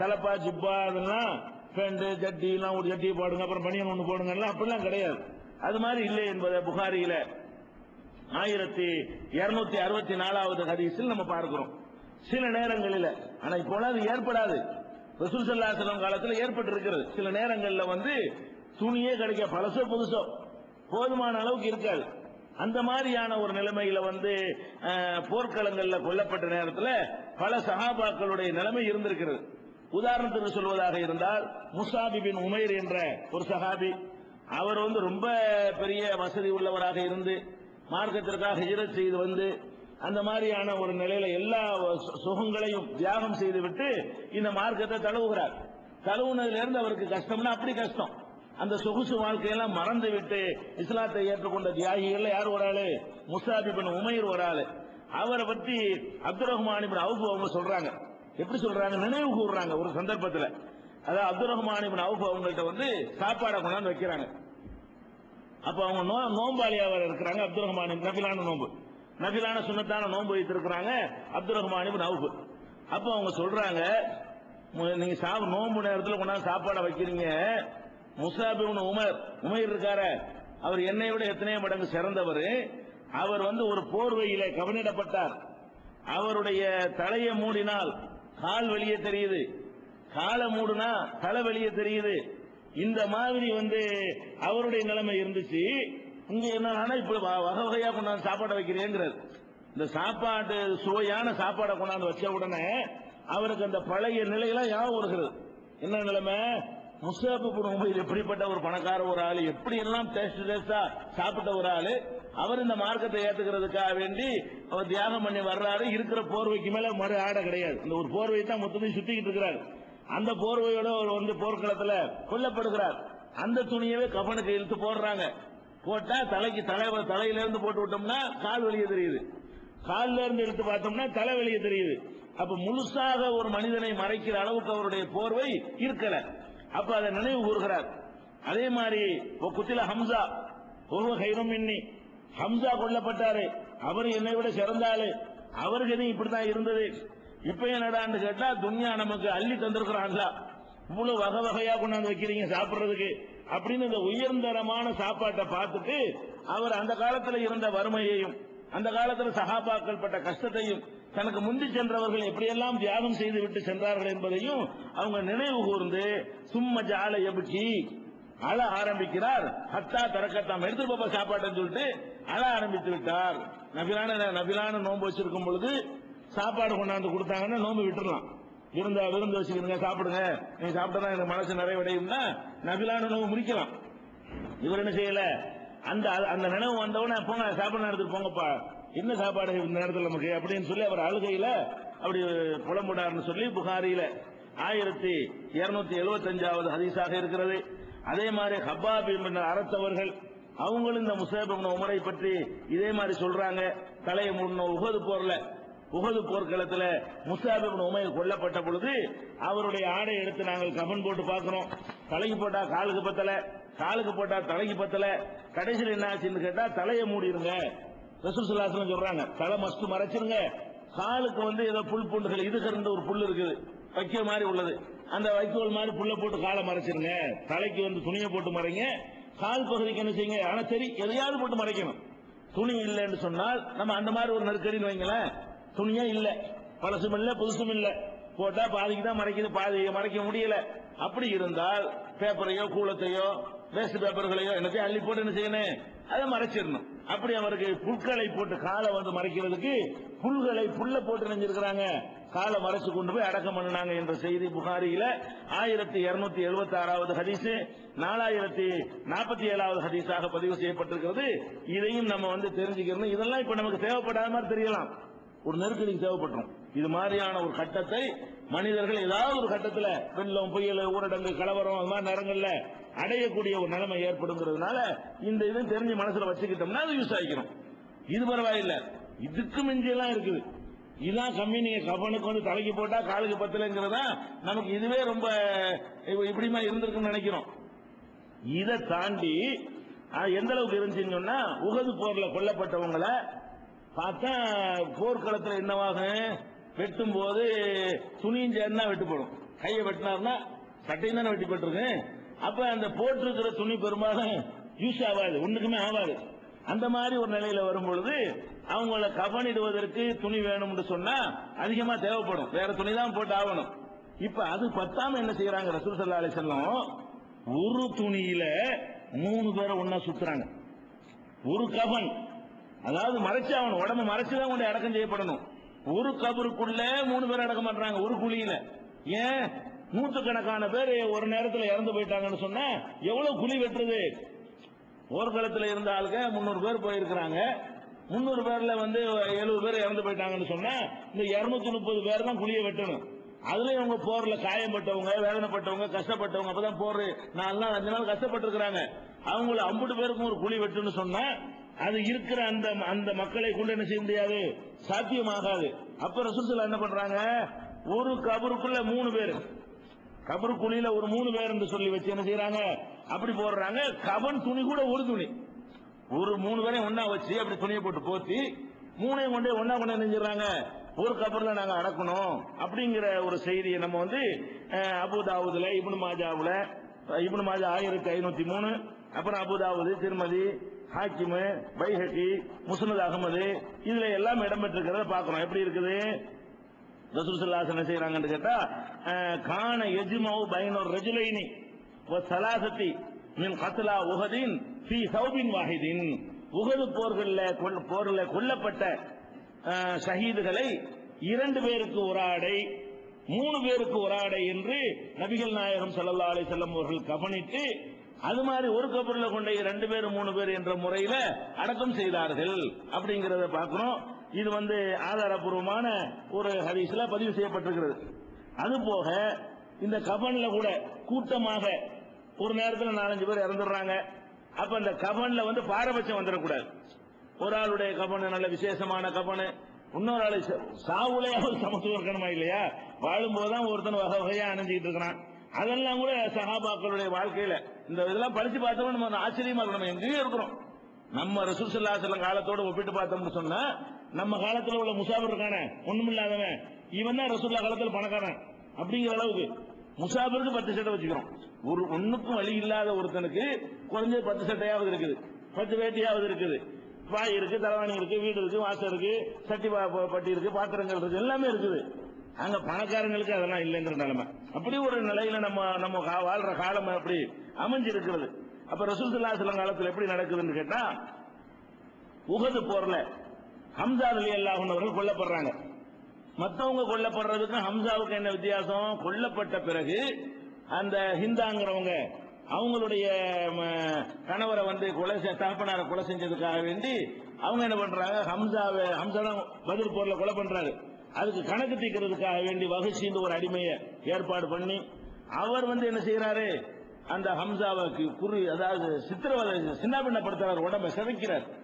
தலப்பா ஜிப்பா அதெல்லாம் பேண்ட் ஜட்டி எல்லாம் ஒரு ஜட்டி போடுங்க அப்புறம் பனியன் ஒண்ணு போடுங்க எல்லாம் அப்படிலாம் கிடையாது. அது மாதிரி இல்லை என்பதை புகாரியில ஆயிரத்தி இருநூத்தி அறுபத்தி நாலாவது ஹதீஸில் நம்ம பார்க்கிறோம். சில நேரங்களில் ஆனா இப்போலாம் அது ஏற்படாது. ரசூல் ஸல்லல்லாஹு காலத்தில் ஏற்பட்டு இருக்கிறது சில நேரங்களில் வந்து துணியே கிடைக்க பழசோ புதுசோ போதுமான அளவுக்கு இருக்காது. அந்த மாதிரியான ஒரு நிலைமையில வந்து போர்க்களங்களில் போர்க்களங்கள்ல கொல்லப்பட்ட நேரத்தில் பல சகாபாக்களுடைய நிலைமை இருந்திருக்கிறது. உதாரணத்துக்கு சொல்வதாக இருந்தால் முசாபிபின் உமைர் என்ற ஒரு சஹாபி அவர் வந்து ரொம்ப பெரிய வசதி உள்ளவராக இருந்து மார்க்கத்திற்காக ஹிஜரத் செய்து வந்து அந்த மாதிரியான ஒரு நிலையில எல்லா சு- சுகங்களையும் தியாகம் செய்துவிட்டு இந்த மார்க்கத்தை தழுவுகிறார். தழுவுனதுல இருந்து அவருக்கு கஷ்டம்னா அப்படி கஷ்டம். அந்த சொகுசு வாழ்க்கையெல்லாம் மறந்து விட்டு இஸ்லாத்தை ஏற்றுக்கொண்ட தியாகிகள் யார் ஒரு ஆளு? முசாபி பின் உமைர் ஒரு ஆளு. அவரை பத்தி அப்துல் ரஹ்மான் அவுஃப் அவங்க சொல்றாங்க. எப்படி சொல்றாங்க? நினைவு கூறுறாங்க ஒரு சந்தர்ப்பத்தில். அதாவது அப்துல் ரஹ்மான் அவுஃப் அவங்கள்ட்ட வந்து சாப்பாடை கொண்டாந்து வைக்கிறாங்க. அப்ப அவங்க நோ நோம்பாளியாக இருக்கிறாங்க அப்துல் ரஹ்மான் நபிலான நோன்பு. நபிலான சுண்ணத்தான நோன்பு வைத்திருக்கிறாங்க அப்துல் ரஹ்மான் அவுஃப். அப்ப அவங்க சொல்றாங்க நீங்க சாப் நோன்பு நேரத்தில் கொண்டாந்து சாப்பாடை வைக்கிறீங்க. முசாபி இப்னு உமர் உமைர் இருக்காரு அவர் என்னை விட எத்தனையோ மடங்கு சிறந்தவர். அவர் வந்து ஒரு போர்வையில கவனிடப்பட்டார். அவருடைய தலையை மூடினால் கால் வெளியே தெரியுது. காலை மூடுனா தலை வெளியே தெரியுது. இந்த மாதிரி வந்து அவருடைய நிலைமை இருந்துச்சு. இங்க என்னன்னா இப்ப வ- வகை வகையா கொண்டாந்து சாப்பாடை வைக்கிறேங்கிறார். இந்த சாப்பாடு சுவையான சாப்பாடை கொண்டாந்து வச்ச உடனே அவருக்கு அந்த பழைய நிலையெல்லாம் ஞாபகம் வருகிறது. என்ன நிலைமை? முஸ்தாபு குடும்பம் எப்படிப்பட்ட ஒரு பணக்கார ஒரு ஆளு எப்படி எல்லாம் டேஸ்ட் டேஸ்டா சாப்பிட்ட ஒரு ஆளு அவர் இந்த மார்க்கத்தை ஏத்துக்கிறதுக்காக வேண்டி அவர் தியாகம் பண்ணி வர்றாரு. இருக்கிற போர்வைக்கு மேல மறு ஆடை கிடையாது. இந்த ஒரு போர்வை தான் மொத்தத்தையும் சுத்திக்கிட்டு இருக்கிறார். அந்த போர்வையோட அவர் வந்து போர்க்களத்துல கொல்லப்படுகிறார். அந்த துணியவே கபனுக்கு இழுத்து போடுறாங்க. போட்டா தலைக்கு தலை தலையில இருந்து போட்டு விட்டோம்னா கால் வெளியே தெரியுது. கால்ல இருந்து எடுத்து பார்த்தோம்னா தலை வெளியே தெரியுது. அப்ப முழுசாக ஒரு மனிதனை மறைக்கிற அளவுக்கு அவருடைய போர்வை இருக்கல. அப்ப அதை நினைவு கூறுகிறார். அதே மாதிரி குத்தில ஹம்சா ஒரு ஹைரம் இன்னி ஹம்சா கொல்லப்பட்டாரு. அவர் என்னை விட சிறந்தாரு அவருக்கு எதுவும் இப்படிதான் இருந்தது? இப்ப என்னடான்னு கேட்டா துன்யா நமக்கு அள்ளி தந்திருக்கிறான்ல. இவ்வளவு வகை வகையா கொண்டாந்து வைக்கிறீங்க சாப்பிடுறதுக்கு. அப்படின்னு இந்த உயர்ந்தரமான சாப்பாட்டை பார்த்துட்டு அவர் அந்த காலத்துல இருந்த வறுமையையும் அந்த காலத்துல சகாபாக்கள் பட்ட கஷ்டத்தையும் தனக்கு முந்தி சென்றவர்கள் எப்படியெல்லாம் தியாகம் செய்து விட்டு சென்றார்கள் என்பதையும் அவங்க நினைவு கூர்ந்து சும்ம ஜால எபுக்கி அழ ஆரம்பிக்கிறார். ஹத்தா தரக்கத்தாம் எடுத்து பாப்பா சாப்பாட்டுன்னு சொல்லிட்டு அழ ஆரம்பித்து விட்டார். நபிலான நபிலான நோன்பு வச்சிருக்கும் பொழுது சாப்பாடு கொண்டாந்து கொடுத்தாங்கன்னா நோன்பு விட்டுடலாம் விருந்த விருந்து வச்சுக்கிறீங்க சாப்பிடுங்க. நீங்க சாப்பிட்டா எனக்கு மனசு நிறைவடையும்னா நபிலான நோன்பு முடிக்கலாம். இவர் என்ன செய்யல? அந்த அந்த நினைவு வந்தவொடனே போங்க சாப்பாடு நேரத்துக்கு போங்கப்பா. என்ன சாப்பாடு இந்த நேரத்தில் நமக்கு? அப்படின்னு சொல்லி அவர் அழுகையில அப்படி புலம்புடார்னு சொல்லி புகாரியில ஆயிரத்தி இருநூத்தி எழுபத்தஞ்சாவது ஹதீஸாக இருக்கிறது. அதே மாதிரி ஹப்பாபி என்ற அரசவர்கள் அவங்களும் இந்த முசேப் உமரை பற்றி இதே மாதிரி சொல்றாங்க. தலையை முன்ன உகது போர்ல உகது போர்க்களத்துல முசாப் உமையில் கொல்லப்பட்ட பொழுது அவருடைய ஆடை எடுத்து நாங்கள் கமன் போட்டு பார்க்கிறோம். தலைக்கு போட்டா காலுக்கு பத்தல காலுக்கு போட்டா தலைக்கு பத்தல. கடைசியில் என்ன ஆச்சுன்னு கேட்டா தலையை மூடிருங்க. ரசூல் சொல்றாங்க தலை மஸ்ட் மறைச்சிருங்க. காலுக்கு வந்து ஏதோ புல் பூண்டுகள் இது கருந்த ஒரு புல் இருக்குது. வைக்கோல் மாதிரி உள்ளது. அந்த வைக்கோல் மாதிரி புல்ல போட்டு காலை மறைச்சிருங்க. தலைக்கு வந்து துணியை போட்டு மறைங்க. கால் பகுதிக்கு என்ன செய்யுங்க? ஆனா சரி எதையாவது போட்டு மறைக்கணும். துணி இல்லைன்னு சொன்னால் நம்ம அந்த மாதிரி ஒரு நெருக்கடின்னு வைங்களேன். துணியே இல்ல. பழசும் இல்ல புதுசும் இல்ல. போட்டா பாதிக்கு தான் மறைக்குது. பாதி மறைக்க முடியல. அப்படி இருந்தால் பேப்பரையோ கூலத்தையோ வேஸ்ட் பேப்பர்களையோ என்னத்தையும் அள்ளி போட்டு என்ன செய்யணும்? அதை மறைச்சிடணும். அப்படி அவருக்கு புற்களை போட்டு காலை வந்து மறைக்கிறதுக்கு புல்களை புல்ல போட்டு நினைஞ்சிருக்கிறாங்க. காலை மறைச்சு கொண்டு போய் அடக்கம் பண்ணினாங்க என்ற செய்தி புகாரியில ஆயிரத்தி இருநூத்தி எழுபத்தி ஆறாவது ஹதீஸ் நாலாயிரத்தி நாற்பத்தி ஏழாவது ஹதீஸாக பதிவு செய்யப்பட்டிருக்கிறது. இதையும் நம்ம வந்து தெரிஞ்சுக்கணும் இதெல்லாம் இப்ப நமக்கு தேவைப்படாத மாதிரி தெரியலாம். ஒரு நெருக்கடிக்கு தேவைப்பட்டுரும். இது மாதிரியான ஒரு கட்டத்தை மனிதர்கள் ஏதாவது ஒரு கட்டத்தில் வெள்ளம் புயல் ஊரடங்கு கலவரம் அது மாதிரி நேரங்களில் அடையக்கூடிய ஒரு நிலைமை ஏற்படுங்கிறதுனால இந்த இது தெரிஞ்சு மனசுல வச்சுக்கிட்டோம்னா அது யூஸ் ஆகிக்கணும் இது பரவாயில்லை. இதுக்கு மிஞ்சியெல்லாம் இருக்குது. இதான் கம்மி நீங்க கபனுக்கு வந்து தலைக்கு போட்டா காலுக்கு பத்தலைங்கிறதா நமக்கு இதுவே ரொம்ப இப்படிமா இருந்திருக்குன்னு நினைக்கிறோம். இதை தாண்டி அது எந்த அளவுக்கு இருந்துச்சுன்னு சொன்னா உகது போர்ல கொல்லப்பட்டவங்களை பார்த்தா போர்க்களத்தில் என்னவாகும் வெட்டும் போது துணியும் சேர்ந்தா வெட்டுப்படும் கையை வெட்டினார்னா சட்டையும் தானே வெட்டிப்பட்டிருக்கு அப்ப அந்த போட்டிருக்கிற துணி பெரும்பாலும் யூஸ் ஆகாது ஒண்ணுக்குமே ஆகாது. அந்த மாதிரி ஒரு நிலையில வரும் பொழுது அவங்கள கவனிடுவதற்கு துணி வேணும்னு சொன்னா அதிகமா தேவைப்படும். வேற துணி தான் போட்டு ஆகணும் இப்ப அது பத்தாம என்ன செய்யறாங்க? ரசூல் சல்லா அலிசல்லம் ஒரு துணியில மூணு பேரை ஒன்னா சுத்துறாங்க. ஒரு கபன் அதாவது மறைச்சு ஆகணும். உடம்பு மறைச்சுதான் கொண்டு அடக்கம் செய்யப்படணும். ஒரு கபருக்குள்ள மூணு பேர் அடக்கம் பண்றாங்க ஒரு குழியில. ஏன்? நூற்றுக்கணக்கான பேர் ஒரு நேரத்தில் இறந்து போயிட்டாங்கன்னு சொன்னா எவ்வளவு குழி வெட்டுறது? போர்க்களத்தில் இருந்த ஆளுங்க முன்னூறு பேர் போயிருக்கிறாங்க. முன்னூறு பேர்ல வந்து எழுபது பேர் இறந்து போயிட்டாங்கன்னு சொன்னா இந்த இருநூத்தி முப்பது பேர் தான் குழியை வெட்டணும். அதுல அவங்க போர்ல காயப்பட்டவங்க வேதனைப்பட்டவங்க கஷ்டப்பட்டவங்க அப்பதான் போர் நாலு நாள் அஞ்சு நாள் கஷ்டப்பட்டிருக்கிறாங்க. அவங்கள ஐம்பது பேருக்கும் ஒரு குழி வெட்டுன்னு சொன்னா அது இருக்கிற அந்த அந்த மக்களை கொண்டு என்ன செய்ய முடியாது? சாத்தியமாகாது. அப்ப ரசூசல் என்ன பண்றாங்க? ஒரு கபருக்குள்ள மூணு பேர். கபரு குழியில ஒரு மூணு பேர் என்று சொல்லி வச்சு என்ன செய்யறாங்க? அப்படி போடுறாங்க. கவன் துணி கூட ஒரு துணி. ஒரு மூணு பேரையும் ஒன்னா வச்சு அப்படி துணியை போட்டு போத்தி மூணையும் கொண்டு ஒன்னா கொண்டு நெஞ்சிடறாங்க. ஒரு கபர்ல நாங்க அடக்கணும் அப்படிங்கிற ஒரு செய்தியை நம்ம வந்து அபுதாவுதுல இப்னு மாஜாவுல அஹ், இப்னு மாஜா ஆயிரத்தி ஐநூத்தி மூணு அப்புறம் அபுதாவுது திருமதி ஹாக்கிமு பைஹக்கி முஸ்னத் அகமது இதுல எல்லாம் இடம்பெற்றிருக்கிறத பாக்குறோம் எப்படி இருக்குது? ரசூல் ஸல்லல்லாஹு என்ன செய்யறாங்கன்னு கேட்டா அஹ், கான எஜ்மவு ரஜுலைனி. சலாசத்தி மின் கத்லா உஹதின் ஃபீ சௌபின் வாஹிதின் உகது போர்களில் கொல்- கொல்லப்பட்ட ஷஹீதுகளை இரண்டு பேருக்கு ஒரு ஆடை மூணு பேருக்கு ஒரு ஆடை என்று நபிகள் நாயகம் சல்லா அலி செல்லம் அவர்கள் கவனித்து அது மாதிரி ஒரு கபர்ல கொண்ட ரெண்டு பேர் மூணு பேர் என்ற முறையில அடக்கம் செய்தார்கள் அப்படிங்கறத பார்க்கிறோம். இது வந்து ஆதாரபூர்வமான ஒரு ஹரிசில் பதிவு செய்யப்பட்டிருக்கிறது. அது போக இந்த கபன்ல கூட கூட்டமாக ஒரு நேரத்துல நாலஞ்சு பேர் இறந்துடுறாங்க. அப்ப அந்த கபன்ல வந்து பாரபட்சம் வந்துடக்கூடாது. ஒரு ஆளுடைய கபனு நல்ல விசேஷமான கபனு. இன்னொரு ஆளு ச- சாவுலையாவது சமத்துவம் இருக்கணுமா இல்லையா? வாழும்போதுதான் ஒருத்தன் வகை வகையா அணிஞ்சுக்கிட்டு இருக்கிறான். அதெல்லாம் கூட சஹாபாக்களுடைய வாழ்க்கையில இந்த இதெல்லாம் படிச்சு பார்த்தோம் நம்ம ஆச்சரியமா இருக்கணும். நம்ம எங்கேயும் இருக்கிறோம். நம்ம ரசூசல்லாசலம் காலத்தோட ஒப்பிட்டு பார்த்தோம்னு சொன்னா நம்ம காலத்துல உள்ள முசாபர் இருக்கானே ஒண்ணுமில்லாதவன். இவன் தான் ரசூல்லா காலத்துல பணக்காரன். அப்படிங்கிற அளவுக்கு முசாபருக்கு பத்து சட்டை வச்சுக்கிறோம். ஒரு ஒண்ணுக்கும் வழி இல்லாத ஒருத்தனுக்கு குறைஞ்சது பத்து சட்டையாவது இருக்குது. பத்து வேட்டியாவது இருக்குது. பாய் இருக்கு தலைவாணி இருக்கு வீடு இருக்கு வாசல் இருக்கு சட்டி பட்டி இருக்கு பாத்திரங்கள் இருக்கு எல்லாமே இருக்குது. அங்க பணக்காரங்களுக்கு அதெல்லாம் இல்லைங்கிற நிலைமை அப்படி ஒரு நிலையில நம்ம நம்ம வாழ்ற காலம் அப்படி அமைஞ்சிருக்கிறது. அப்ப ரசூல் சல்லாஹ் காலத்துல எப்படி நடக்குதுன்னு கேட்டா உகது போர்ல ஹம்சா அலி அல்லாஹன் அவர்கள் கொல்லப்படுறாங்க. மத்தவங்க கொல்லப்படுறதுக்கும் ஹம்சாவுக்கு என்ன வித்தியாசம்? கொல்லப்பட்ட பிறகு அந்த ஹிந்தாங்கிறவங்க அவங்களுடைய ம, கணவரை வந்து கொலை தகப்பனார கொலை செஞ்சதுக்காக வேண்டி அவங்க என்ன பண்றாங்க? ஹம்சாவை ஹம்சா பதில் போர்ல கொலை பண்றாரு. அதுக்கு கணக்கு தீர்க்கிறதுக்காக வேண்டி வகுச்சின்னு ஒரு அடிமையை ஏற்பாடு பண்ணி அவர் வந்து என்ன செய்யறாரு அந்த ஹம்சாவுக்கு குறி அதாவது சித்திரவதை சின்னாபின்னப்படுத்துறாரு உடம்ப சிதைக்கிறார்.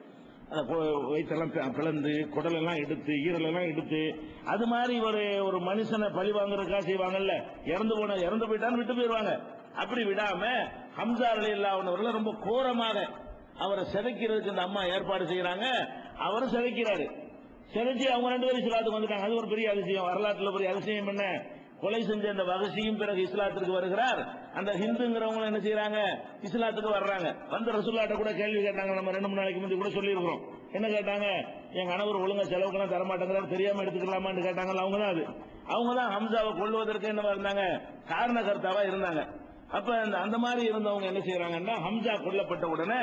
வயிற்றெல்லாம் பி- பிளந்து குடலெல்லாம் எடுத்து ஈரலெல்லாம் எடுத்து அது மாதிரி ஒரு ஒரு மனுஷனை பழி வாங்குறதுக்காக செய்வாங்கல்ல. இறந்து போன இறந்து போயிட்டான்னு விட்டு போயிடுவாங்க. அப்படி விடாம ஹம்சா அலி அவர்கள் ரொம்ப கோரமாக அவரை சிதைக்கிறதுக்கு இந்த அம்மா ஏற்பாடு செய்யறாங்க. அவரும் சிதைக்கிறாரு. சிதைச்சு அவங்க ரெண்டு பேரும் இஸ்லாத்துக்கு வந்துட்டாங்க. அது ஒரு பெரிய அதிசயம். வரலாற்றுல பெரிய அதிசயம் என்ன? கொலை செஞ்ச அந்த வகசியும் பிறகு இஸ்லாத்திற்கு வருகிறார். அந்த ஹிந்துங்கிறவங்க என்ன செய்யறாங்க இஸ்லாத்துக்கு வர்றாங்க. வந்து ரசுல்லாட்ட கூட கேள்வி கேட்டாங்க. நம்ம ரெண்டு மூணு நாளைக்கு முந்தைய கூட சொல்லியிருக்கிறோம். என்ன கேட்டாங்க? என் கணவர் ஒழுங்கா செலவுக்கெல்லாம் தரமாட்டேங்கிறாரு. தெரியாம எடுத்துக்கலாமான்னு கேட்டாங்கல்ல அவங்க தான் அது. அவங்க தான் ஹம்சாவை கொள்வதற்கு என்னவா இருந்தாங்க? காரணகர்த்தாவா இருந்தாங்க. அப்ப அந்த அந்த மாதிரி இருந்தவங்க என்ன செய்யறாங்கன்னா ஹம்சா கொல்லப்பட்ட உடனே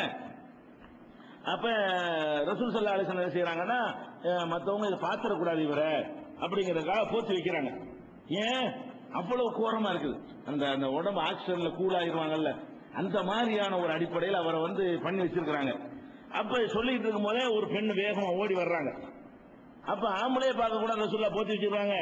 அப்ப ரசூல் சல்லா அலிசன் என்ன செய்யறாங்கன்னா மற்றவங்க மத்தவங்க இதை பாத்திரக்கூடாது இவரை. அப்படிங்கறதுக்காக போச்சு வைக்கிறாங்க. ஏன்? அவ்வளவு கோரமா இருக்குது. அந்த அந்த உடம்பு ஆக்சிஜன்ல கூல் அந்த மாதிரியான ஒரு அடிப்படையில் அவரை வந்து பண்ணி வச்சிருக்கிறாங்க. அப்ப சொல்லிட்டு இருக்கும் போதே ஒரு பெண் வேகமா ஓடி வர்றாங்க. அப்ப ஆம்பளையே பார்க்க கூட ரசூல்லா போத்தி வச்சிருக்காங்க.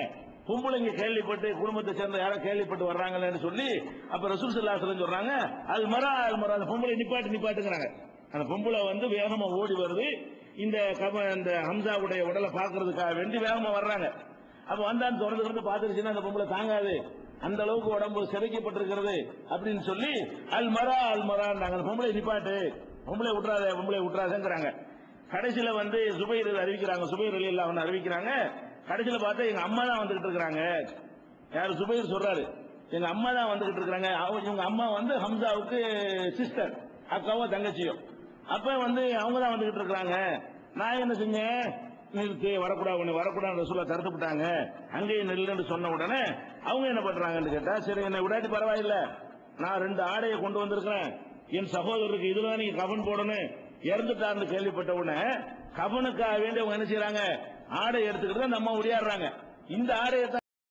பொம்பளைங்க கேள்விப்பட்டு குடும்பத்தை சேர்ந்த யாரோ கேள்விப்பட்டு வர்றாங்கன்னு சொல்லி அப்ப ரசூல் சல்லா சொல்றாங்க அது மரா அது மரா. அந்த பொம்பளை நிப்பாட்டு நிப்பாட்டுங்கிறாங்க. அந்த பொம்பளை வந்து வேகமா ஓடி வருது. இந்த கப இந்த ஹம்சாவுடைய உடலை பார்க்கறதுக்காக வேண்டி வேகமா வர்றாங்க. அப்ப வந்தான் திறந்து திறந்து பார்த்துருச்சுன்னா அந்த பொம்பளை தாங்காது. அந்த அளவுக்கு உடம்பு சிதைக்கப்பட்டிருக்கிறது அப்படின்னு சொல்லி அல்மரா மரா நாங்கள் அந்த பொம்பளை நிப்பாட்டு பொம்பளை விட்டுறாத பொம்பளை விட்டுறாதேங்கிறாங்க கடைசியில வந்து சுபைர் அறிவிக்கிறாங்க. சுபைர் அலி அவன் அறிவிக்கிறாங்க. கடைசியில பார்த்தா எங்க அம்மா தான் வந்துகிட்டு இருக்கிறாங்க. யார்? சுபைர் சொல்றாரு. எங்க அம்மா தான் வந்துகிட்டு இருக்கிறாங்க. இவங்க அம்மா வந்து ஹம்சாவுக்கு சிஸ்டர் அக்காவோ தங்கச்சியோ. அப்ப வந்து அவங்க தான் வந்துகிட்டு இருக்கிறாங்க. நான் என்ன செஞ்சேன்? நிறுத்து வரக்கூடாது உன்னை வரக்கூடாது சொல்ல தடுத்து அங்கேயும் அங்கேயே சொன்ன உடனே அவங்க என்ன பண்றாங்கன்னு கேட்டா சரி என்னை விடாட்டி பரவாயில்ல. நான் ரெண்டு ஆடையை கொண்டு வந்திருக்கிறேன். என் சகோதரருக்கு இதுல நீங்க கவன் போடணும். இறந்துட்டாருன்னு கேள்விப்பட்ட உடனே கவனுக்காக வேண்டி அவங்க என்ன செய்யறாங்க ஆடை எடுத்துக்கிட்டு தான் நம்ம ஒடியாடுறாங்க. இந்த ஆடையை